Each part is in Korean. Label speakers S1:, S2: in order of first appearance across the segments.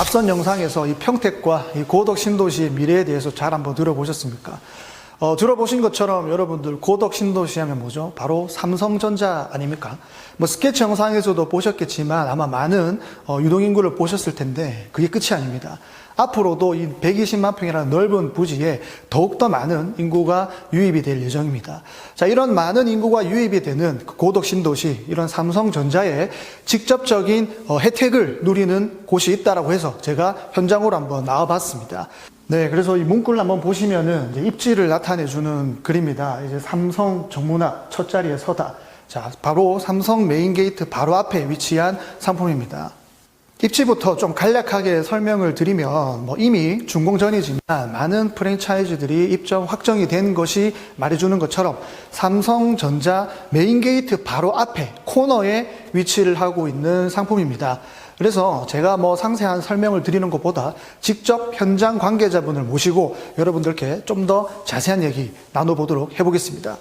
S1: 앞선 영상에서 이 평택과 이 고덕 신도시의 미래에 대해서 잘 한번 들어보셨습니까? 어, 들어보신 것처럼 여러분들 고덕 신도시 하면 뭐죠? 바로 삼성전자 아닙니까? 뭐 스케치 영상에서도 보셨겠지만 아마 많은 어, 유동인구를 보셨을 텐데 그게 끝이 아닙니다. 앞으로도 이 120만 평이라는 넓은 부지에 더욱더 많은 인구가 유입이 될 예정입니다. 자, 이런 많은 인구가 유입이 되는 그 고덕 신도시, 이런 삼성전자의 직접적인 어, 혜택을 누리는 곳이 있다라고 해서 제가 현장으로 한번 나와봤습니다. 네, 그래서 이 문구를 한번 보시면은 입지를 나타내주는 글입니다. 이제 삼성 정문화 첫 자리에 서다. 자, 바로 삼성 메인 게이트 바로 앞에 위치한 상품입니다. 입지부터 좀 간략하게 설명을 드리면 뭐 이미 준공 전이지만 많은 프랜차이즈들이 입점 확정이 된 것이 말해주는 것처럼 삼성전자 메인 게이트 바로 앞에 코너에 위치를 하고 있는 상품입니다. 그래서 제가 뭐 상세한 설명을 드리는 것보다 직접 현장 관계자분을 모시고 여러분들께 좀 더 자세한 얘기 나눠보도록 해보겠습니다.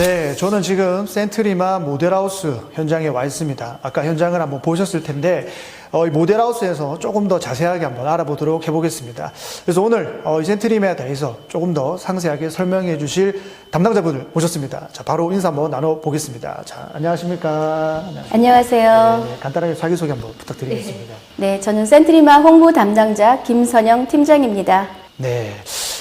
S1: 네, 저는 지금 센트리마 모델하우스 현장에 와 있습니다. 아까 현장을 한번 보셨을 텐데, 어, 이 모델하우스에서 조금 더 자세하게 한번 알아보도록 해보겠습니다. 그래서 오늘 어, 이 센트리마에 대해서 조금 더 상세하게 설명해 주실 담당자분을 모셨습니다. 자, 바로 인사 한번 나눠보겠습니다. 자, 안녕하십니까.
S2: 안녕하세요.
S1: 네, 간단하게 자기소개 한번 부탁드리겠습니다.
S2: 네, 저는 센트리마 홍보 담당자 김선영 팀장입니다.
S1: 네.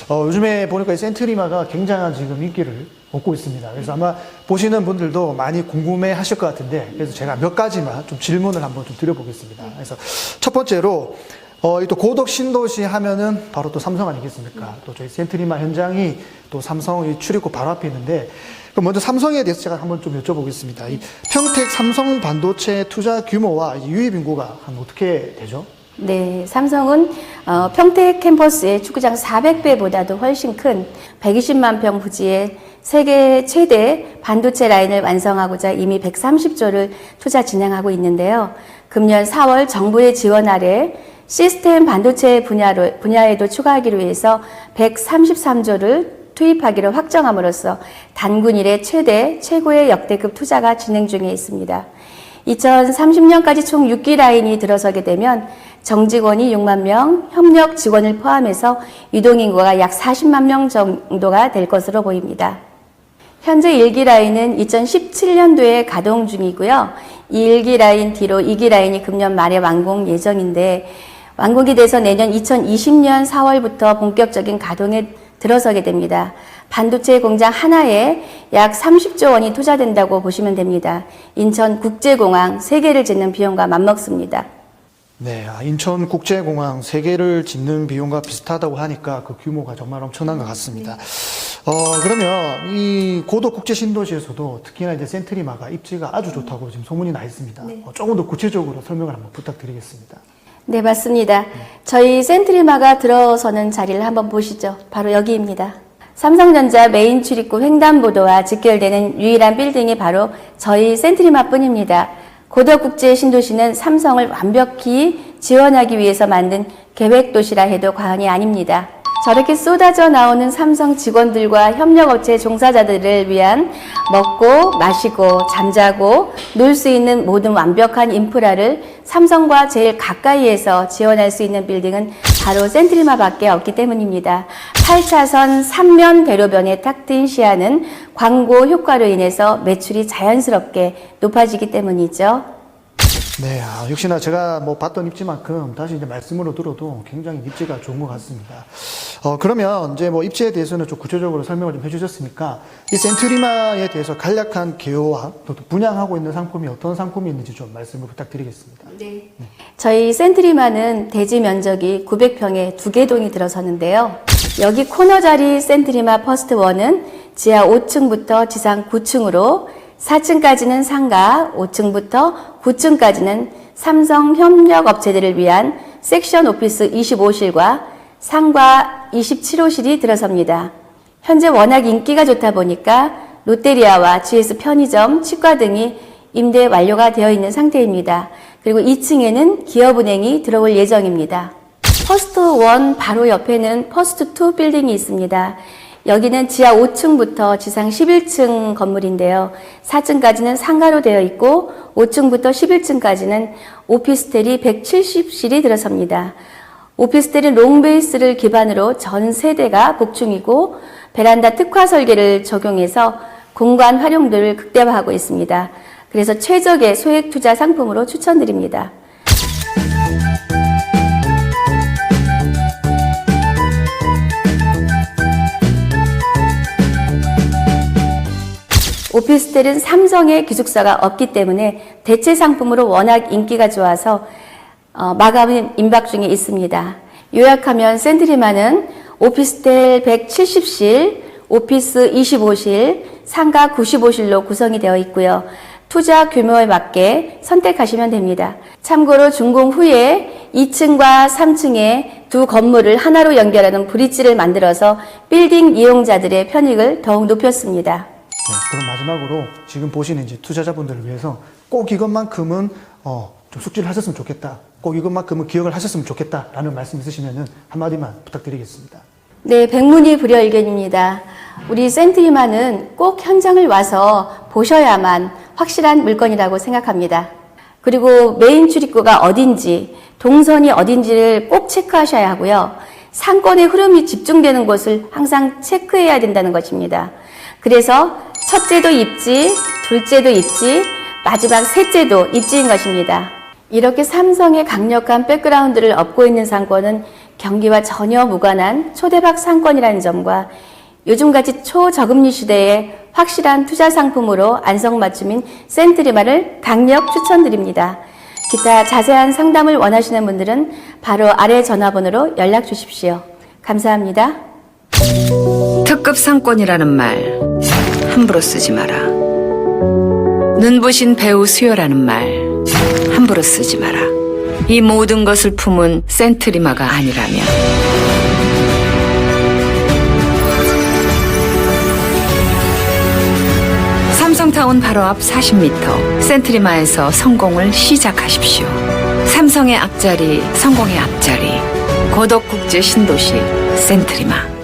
S1: 어, 요즘에 보니까 이 센트리마가 굉장한 지금 인기를 얻고 있습니다. 그래서 아마 보시는 분들도 많이 궁금해 하실 것 같은데, 그래서 제가 몇 가지만 좀 질문을 한번 좀 드려보겠습니다. 그래서 첫 번째로, 어, 이또 고덕 신도시 하면은 바로 또 삼성 아니겠습니까? 또 저희 센트리마 현장이 또 삼성이 출입구 바로 앞에 있는데, 그럼 먼저 삼성에 대해서 제가 한번 좀 여쭤보겠습니다. 이 평택 삼성 반도체 투자 규모와 이 유입 인구가 한 어떻게 되죠?
S2: 네, 삼성은 어, 평택 캠퍼스의 축구장 400배보다도 훨씬 큰 120만 평 부지에 세계 최대 반도체 라인을 완성하고자 이미 130조를 투자 진행하고 있는데요. 금년 4월 정부의 지원 아래 시스템 반도체 분야로, 분야에도 추가하기로 해서 133조를 투입하기로 확정함으로써 단군 이래 최대 최고의 역대급 투자가 진행 중에 있습니다. 2030년까지 총 6기 라인이 들어서게 되면 정직원이 6만 명, 협력 직원을 포함해서 유동인구가 약 40만 명 정도가 될 것으로 보입니다. 현재 1기 라인은 2017년도에 가동 중이고요. 이 1기 라인 뒤로 2기 라인이 금년 말에 완공 예정인데 완공이 돼서 내년 2020년 4월부터 본격적인 가동에 들어서게 됩니다. 반도체 공장 하나에 약 30조 원이 투자된다고 보시면 됩니다. 인천 국제공항 3개를 짓는 비용과 맞먹습니다.
S1: 네, 아, 인천국제공항 세 개를 짓는 비용과 비슷하다고 하니까 그 규모가 정말 엄청난 것 같습니다. 어, 그러면 이 고도 국제 신도시에서도 특히나 이제 센트리마가 입지가 아주 좋다고 지금 소문이 나 있습니다. 어, 조금 더 구체적으로 설명을 한번 부탁드리겠습니다.
S2: 네, 맞습니다. 저희 센트리마가 들어서는 자리를 한번 보시죠. 바로 여기입니다. 삼성전자 메인 출입구 횡단보도와 직결되는 유일한 빌딩이 바로 저희 센트리마 뿐입니다. 고덕국제 신도시는 삼성을 완벽히 지원하기 위해서 만든 계획도시라 해도 과언이 아닙니다. 저렇게 쏟아져 나오는 삼성 직원들과 협력업체 종사자들을 위한 먹고 마시고 잠자고 놀 수 있는 모든 완벽한 인프라를 삼성과 제일 가까이에서 지원할 수 있는 빌딩은 바로 센트리마 밖에 없기 때문입니다. 8차선 3면 대로변에 탁 트인 시야는 광고 효과로 인해서 매출이 자연스럽게 높아지기 때문이죠.
S1: 네, 아, 역시나 제가 뭐 봤던 입지만큼 다시 이제 말씀으로 들어도 굉장히 입지가 좋은 것 같습니다. 어, 그러면 이제 뭐 입지에 대해서는 좀 구체적으로 설명을 좀 해주셨으니까 이 센트리마에 대해서 간략한 개요와 또 분양하고 있는 상품이 어떤 상품이 있는지 좀 말씀을 부탁드리겠습니다.
S2: 네. 저희 센트리마는 대지 면적이 900평에 두 개 동이 들어서는데요. 여기 코너 자리 센트리마 퍼스트 원은 지하 5층부터 지상 9층으로 4층까지는 상가, 5층부터 9층까지는 삼성 협력 업체들을 위한 섹션 오피스 25실과 상가 27호실이 들어섭니다. 현재 워낙 인기가 좋다 보니까 롯데리아와 GS 편의점, 치과 등이 임대 완료가 되어 있는 상태입니다. 그리고 2층에는 기업은행이 들어올 예정입니다. 퍼스트 1 바로 옆에는 퍼스트 2 빌딩이 있습니다. 여기는 지하 5층부터 지상 11층 건물인데요. 4층까지는 상가로 되어 있고 5층부터 11층까지는 오피스텔이 170실이 들어섭니다. 오피스텔은 롱베이스를 기반으로 전 세대가 복층이고 베란다 특화 설계를 적용해서 공간 활용도를 극대화하고 있습니다. 그래서 최적의 소액 투자 상품으로 추천드립니다. 오피스텔은 삼성의 기숙사가 없기 때문에 대체 상품으로 워낙 인기가 좋아서 어, 마감은 임박 중에 있습니다. 요약하면 센트리마는 오피스텔 170실, 오피스 25실, 상가 95실로 구성이 되어 있고요. 투자 규모에 맞게 선택하시면 됩니다. 참고로 준공 후에 2층과 3층에 두 건물을 하나로 연결하는 브릿지를 만들어서 빌딩 이용자들의 편익을 더욱 높였습니다.
S1: 네, 그럼 마지막으로 지금 보시는 이제 투자자분들을 위해서 꼭 이것만큼은 어, 좀 숙지를 하셨으면 좋겠다. 꼭 이것만큼은 기억을 하셨으면 좋겠다라는 말씀 있으시면 한마디만 부탁드리겠습니다.
S2: 네, 백문이 불여일견입니다. 우리 센트리마는 꼭 현장을 와서 보셔야만 확실한 물건이라고 생각합니다. 그리고 메인 출입구가 어딘지, 동선이 어딘지를 꼭 체크하셔야 하고요. 상권의 흐름이 집중되는 곳을 항상 체크해야 된다는 것입니다. 그래서 첫째도 입지, 둘째도 입지, 마지막 셋째도 입지인 것입니다. 이렇게 삼성의 강력한 백그라운드를 업고 있는 상권은 경기와 전혀 무관한 초대박 상권이라는 점과 요즘같이 초저금리 시대에 확실한 투자 상품으로 안성맞춤인 센트리마를 강력 추천드립니다. 기타 자세한 상담을 원하시는 분들은 바로 아래 전화번호로 연락 주십시오. 감사합니다.
S3: 특급 상권이라는 말 함부로 쓰지 마라. 눈부신 배우 수요라는 말 함부로 쓰지 마라. 이 모든 것을 품은 센트리마가 아니라면 삼성타운 바로 앞 40m 센트리마에서 성공을 시작하십시오. 삼성의 앞자리, 성공의 앞자리, 고덕국제 신도시 센트리마.